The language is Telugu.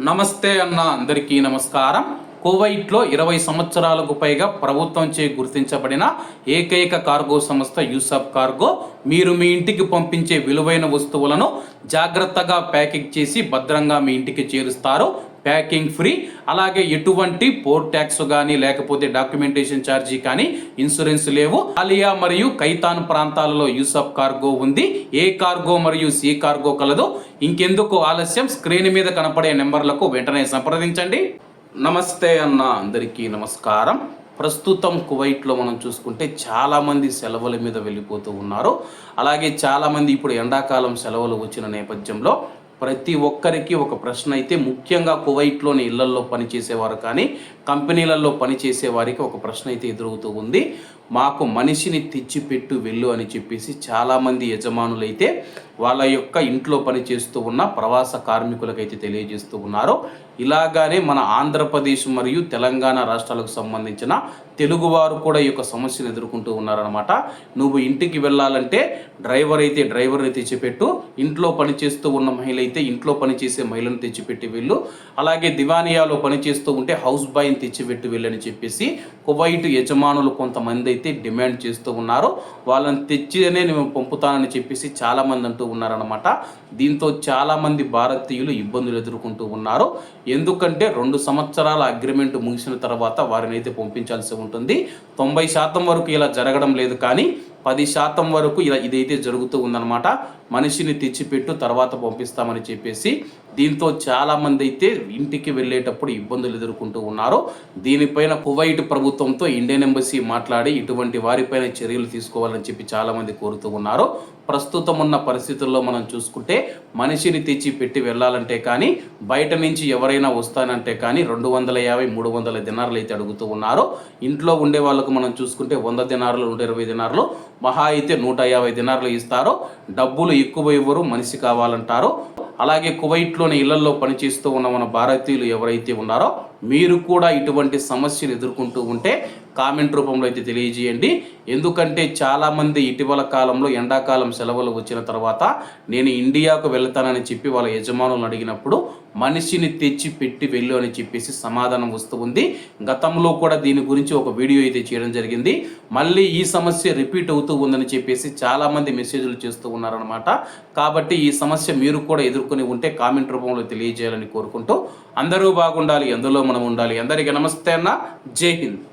నమస్తే అన్న అందరికీ నమస్కారం. కువైట్లో ఇరవై సంవత్సరాలకు పైగా ప్రభుత్వంచే గుర్తించబడిన ఏకైక కార్గో సంస్థ యూసఫ్ కార్గో. మీరు మీ ఇంటికి పంపించే విలువైన వస్తువులను జాగ్రత్తగా ప్యాకింగ్ చేసి భద్రంగా మీ ఇంటికి చేరుస్తారు. Packing free. అలాగే ఎటువంటి పోర్ట్ ట్యాక్స్ కానీ లేకపోతే డాక్యుమెంటేషన్ ఛార్జీ కానీ ఇన్సూరెన్స్ లేవు. ఆలియా మరియు కైతాన్ ప్రాంతాలలో యూసఫ్ కార్గో ఉంది. ఏ కార్గో మరియు సి కార్గో కలదు. ఇంకెందుకు ఆలస్యం? స్క్రీన్ మీద కనపడే నెంబర్లకు వెంటనే సంప్రదించండి. నమస్తే అన్న అందరికీ నమస్కారం. ప్రస్తుతం కువైట్లో మనం చూసుకుంటే చాలామంది సెలవుల మీద వెళ్ళిపోతూ ఉన్నారు. అలాగే చాలామంది ఇప్పుడు ఎండాకాలం సెలవులు వచ్చిన నేపథ్యంలో ప్రతి ఒక్కరికి ఒక ప్రశ్న అయితే ముఖ్యంగా కువైట్లోని ఇళ్ళల్లో పనిచేసేవారు కానీ కంపెనీలలో పనిచేసే వారికి ఒక ప్రశ్న అయితే ఎదురవుతూ ఉంది. మాకు మనిషిని తెచ్చిపెట్టు వెళ్ళు అని చెప్పేసి చాలామంది యజమానులైతే వాళ్ళ యొక్క ఇంట్లో పనిచేస్తూ ఉన్న ప్రవాస కార్మికులకైతే తెలియజేస్తూ ఉన్నారు. ఇలాగానే మన ఆంధ్రప్రదేశ్ మరియు తెలంగాణ రాష్ట్రాలకు సంబంధించిన తెలుగువారు కూడా ఈ యొక్క సమస్యను ఎదుర్కొంటూ ఉన్నారనమాట నువ్వు ఇంటికి వెళ్ళాలంటే డ్రైవర్ అయితే డ్రైవర్ని తెచ్చిపెట్టు ఇంట్లో పనిచేస్తూ ఉన్న మహిళ అయితే ఇంట్లో పనిచేసే మహిళను తెచ్చిపెట్టి వెళ్ళు అలాగే దివానియాలో పనిచేస్తూ ఉంటే హౌస్ బాయ్ని తెచ్చిపెట్టి వెళ్ళని చెప్పేసి కువైట్ యజమానులు కొంతమంది అయితే డిమాండ్ చేస్తూ ఉన్నారో వాళ్ళని తెచ్చినే నేను పంపుతానని చెప్పేసి చాలామంది అంటూ ఉన్నారనమాట దీంతో చాలామంది భారతీయులు ఇబ్బందులు ఎదుర్కొంటూ ఉన్నారు. ఎందుకంటే రెండు సంవత్సరాల అగ్రిమెంట్ ముగిసిన తర్వాత వారిని అయితే పంపించాల్సి ఉంటుంది. తొంభై శాతం వరకు ఇలా జరగడం లేదు కానీ పది శాతం వరకు ఇలా ఇదైతే జరుగుతూ ఉందన్నమాట. మనిషిని తెచ్చిపెట్టు తర్వాత పంపిస్తామని చెప్పేసి దీంతో చాలామంది అయితే ఇంటికి వెళ్ళేటప్పుడు ఇబ్బందులు ఎదుర్కొంటూ ఉన్నారు. దీనిపైన కువైట్ ప్రభుత్వంతో ఇండియన్ ఎంబసీ మాట్లాడి ఇటువంటి వారిపైన చర్యలు తీసుకోవాలని చెప్పి చాలామంది కోరుతూ ఉన్నారు. ప్రస్తుతం ఉన్న పరిస్థితుల్లో మనం చూసుకుంటే మనిషిని తెచ్చి పెట్టి వెళ్ళాలంటే కానీ బయట నుంచి ఎవరైనా వస్తానంటే కానీ రెండు వందల యాభై మూడు వందల దినారులు అయితే అడుగుతూ ఉన్నారు. ఇంట్లో ఉండే వాళ్ళకు మనం చూసుకుంటే వంద దినారులు నూట ఇరవై దినారులు మహా అయితే నూట యాభై దినారులు ఇస్తారో డబ్బులు ఎక్కువ ఇవ్వరు మనిషి కావాలంటారు. అలాగే కువైట్లోని ఇళ్ళలో పనిచేస్తూ ఉన్న మన భారతీయులు ఎవరైతే ఉన్నారో మీరు కూడా ఇటువంటి సమస్యలు ఎదుర్కొంటూ ఉంటే కామెంట్ రూపంలో అయితే తెలియజేయండి. ఎందుకంటే చాలామంది ఇటీవల కాలంలో ఎండాకాలం సెలవులు వచ్చిన తర్వాత నేను ఇండియాకు వెళ్తానని చెప్పి వాళ్ళ యజమానులను అడిగినప్పుడు మనిషిని తెచ్చి పెట్టి వెళ్ళు అని చెప్పేసి సమాధానం వస్తుంది గతంలో కూడా దీని గురించి ఒక వీడియో అయితే చేయడం జరిగింది. మళ్ళీ ఈ సమస్య రిపీట్ అవుతూ ఉందని చెప్పేసి చాలామంది మెసేజ్లు చేస్తూ ఉన్నారనమాట కాబట్టి ఈ సమస్య మీరు కూడా ఎదుర్కొని ఉంటే కామెంట్ రూపంలో తెలియజేయాలని కోరుకుంటూ అందరూ బాగుండాలి ఎందులో మనం ఉండాలి. అందరికీ నమస్తే అన్న. జై హింద్.